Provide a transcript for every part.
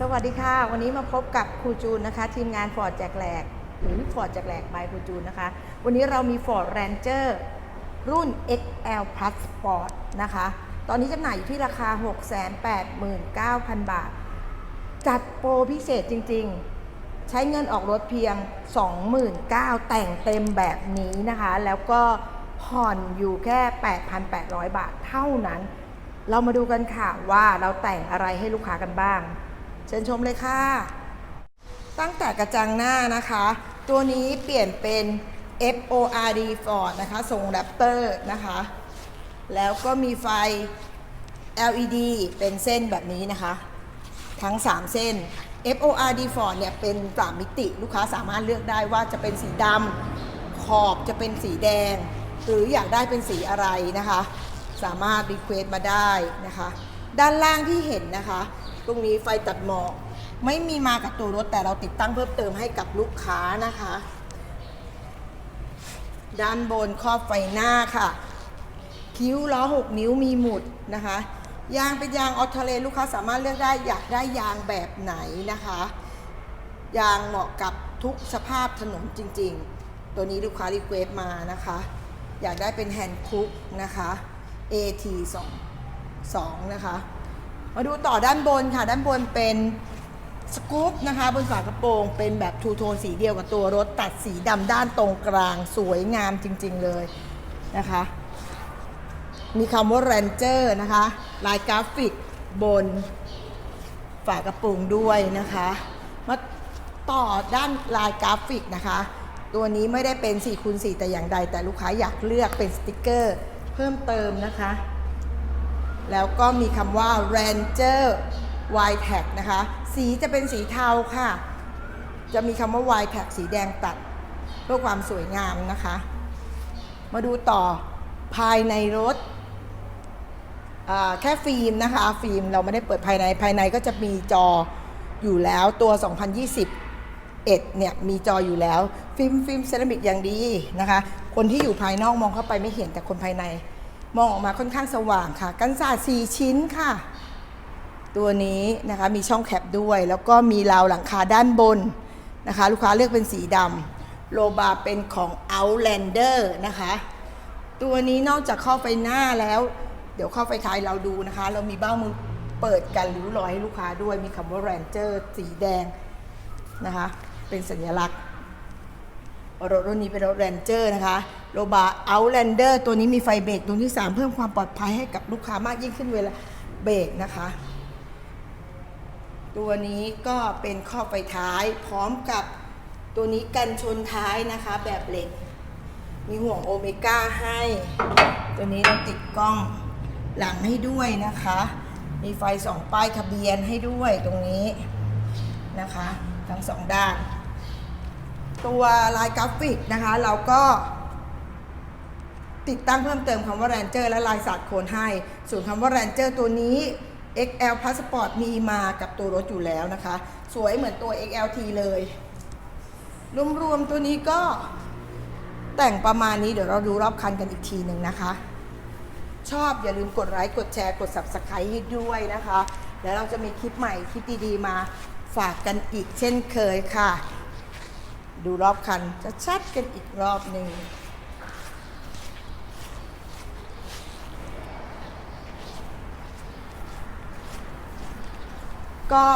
สวัสดีค่ะ วันนี้มาพบกับครูจูนนะคะ ทีมงานฟอร์ดแจกแหลกหรือฟอร์ดแจกแหลกบายครูจูนนะคะ วันนี้เรามี Ford Ranger รุ่น XL Plus Sport นะคะ ตอนนี้จำหน่ายอยู่ที่ราคา 689,000 บาท จัดโปรพิเศษจริง ๆ ใช้เงินออกรถเพียง 29,000แต่งเต็มแบบนี้นะคะ แล้วก็ผ่อนอยู่แค่ 8,800 บาทเท่านั้น เรามาดูกันค่ะว่าเราแต่งอะไรให้ลูกค้ากันบ้าง เชิญชมเลยค่ะ ตั้งแต่กระจังหน้านะคะ ตัวนี้เปลี่ยนเป็น FORD Ford นะคะทรงแรปเตอร์นะคะ แล้วก็มีไฟ LED เป็นเส้นแบบนี้นะคะ ทั้ง 3 เส้น FORD Ford เนี่ยเป็นสามมิติลูกค้าสามารถเลือกได้ว่าจะเป็นสีดำขอบจะเป็นสีแดง หรืออยากได้เป็นสีอะไรนะคะ สามารถรีเควสมาได้นะคะ ด้านล่างที่เห็นนะคะ ตรงนี้ไฟตัดหมอก ไม่มีมากับตัวรถแต่เราติดตั้งเพิ่มเติมให้กับลูกค้านะคะ ด้านบนครอบไฟหน้าค่ะ คิ้วล้อ 6 นิ้วมีหมุดนะคะ ยางเป็นยางออทเลลูกค้าสามารถเลือกได้อยากได้ยางแบบไหนนะคะ ยางเหมาะกับทุกสภาพถนนจริง ๆ ตัวนี้ลูกค้ารีเควสมานะคะ อยากได้เป็นแฮนด์คุกนะคะ AT 2 2นะคะ มาดูต่อด้านบนค่ะ ด้านบนเป็นสกู๊ปนะคะ บนฝากระโปรงเป็นแบบทูโทนสีเดียวกับตัวรถตัดสีดำด้านตรงกลางสวยงามจริง ๆเลยนะคะ มีคำว่า Ranger นะคะ ลายกราฟิกบนฝากระโปรงด้วยนะคะ มาต่อด้านลายกราฟิกนะคะ ตัวนี้ไม่ได้เป็น4คูณ4แต่อย่างใด แต่ลูกค้าอยากเลือกเป็นสติกเกอร์ เพิ่มเติมนะคะ แล้วก็มีคำว่า Ranger y t a g นะคะ สีจะเป็นสีเทาค่ะ จะมีคำว่า y t a g สีแดงตัด เพื่อความสวยงามนะคะ มาดูต่อภายในรถแค่ฟิล์มนะคะ ฟิล์มเราไม่ได้เปิดภายในภายในก็จะมีจออยู่แล้วตัว 2021เนี่ยมีจออยู่แล้ว ฟิล์มฟิล์มเซรามิกอย่างดีนะคะ คนที่อยู่ภายนอกมองเข้าไปไม่เห็นแต่คนภายใน มองออกมาค่อนข้างสว่างค่ะ กันศาสตร์4ชิ้นค่ะ ตัวนี้นะคะมีช่องแคปด้วย แล้วก็มีราวหลังคาด้านบนนะคะ ลูกค้าเลือกเป็นสีดำโลบาเป็นของ Outlander นะคะ ตัวนี้นอกจากข้อไฟหน้าแล้ว เดี๋ยวข้อไฟท้ายเราดูนะคะ เรามีเบ้ามือเปิดกันริ้วรอยให้ลูกค้าด้วยมีคำว่า Ranger สีแดงนะคะ เป็นสัญลักษณ์ รถรุ่นนี้เป็นรถแรนเจอร์นะคะโรบาเอาแลนเดอร์ตัวนี้มีไฟเบรกตรงที่ 3 เพิ่มความปลอดภัยให้กับลูกค้ามากยิ่งขึ้นเวลาเบรกนะคะ ตัวนี้ก็เป็นข้อไฟท้ายพร้อมกับตัวนี้กันชนท้ายนะคะ แบบเหล็ก มีห่วงโอเมก้าให้ ตัวนี้เราติดกล้องหลังให้ด้วยนะคะ มีไฟสองป้ายทะเบียนให้ด้วยตรงนี้นะคะ ทั้งสองด้าน ตัวลายกราฟิกนะคะ เราก็ติดตั้งเพิ่มเติมคำว่า Ranger และลายสาดโคนให้ ส่วนคำว่า Ranger ตัวนี้ XL Passport มีมากับตัวรถอยู่แล้วนะคะ สวยเหมือนตัว XLT เลย รวมๆตัวนี้ก็แต่งประมาณนี้เดี๋ยวเราดูรอบคันกันอีกทีหนึ่งนะคะ ชอบอย่าลืมกดไลค์กดแชร์กด Subscribe ให้ด้วยนะคะ แล้วเราจะมีคลิปใหม่คลิปดีๆมาฝากกันอีกเช่นเคยค่ะ ดูรอบคันจะชัดกันอีกรอบหนึ่งก็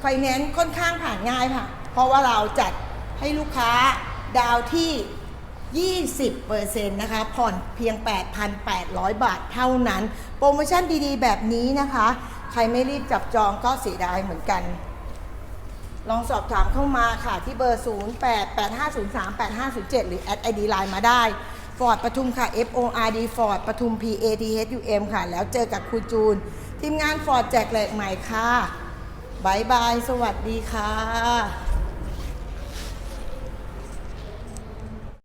ไฟแนนซ์ค่อนข้างผ่านง่ายค่ะ เพราะว่าเราจัดให้ลูกค้าดาวที่ 20%นะคะ ผ่อนเพียง 8,800 บาทเท่านั้น โปรโมชั่นดีๆ แบบนี้นะคะ ใครไม่รีบจับจองก็เสียดายเหมือนกัน ลองสอบถามเข้ามาค่ะ ที่เบอร์ 0885038507 หรือแอดไอดีไลน์มาได้ฟอร์ดปทุมค่ะ F O R D ฟอร์ดปทุม P A T H U M ค่ะ แล้วเจอกับครูจูน ทีมงานฟอร์ดแจกแหลกใหม่ค่ะบายบาย สวัสดีค่ะ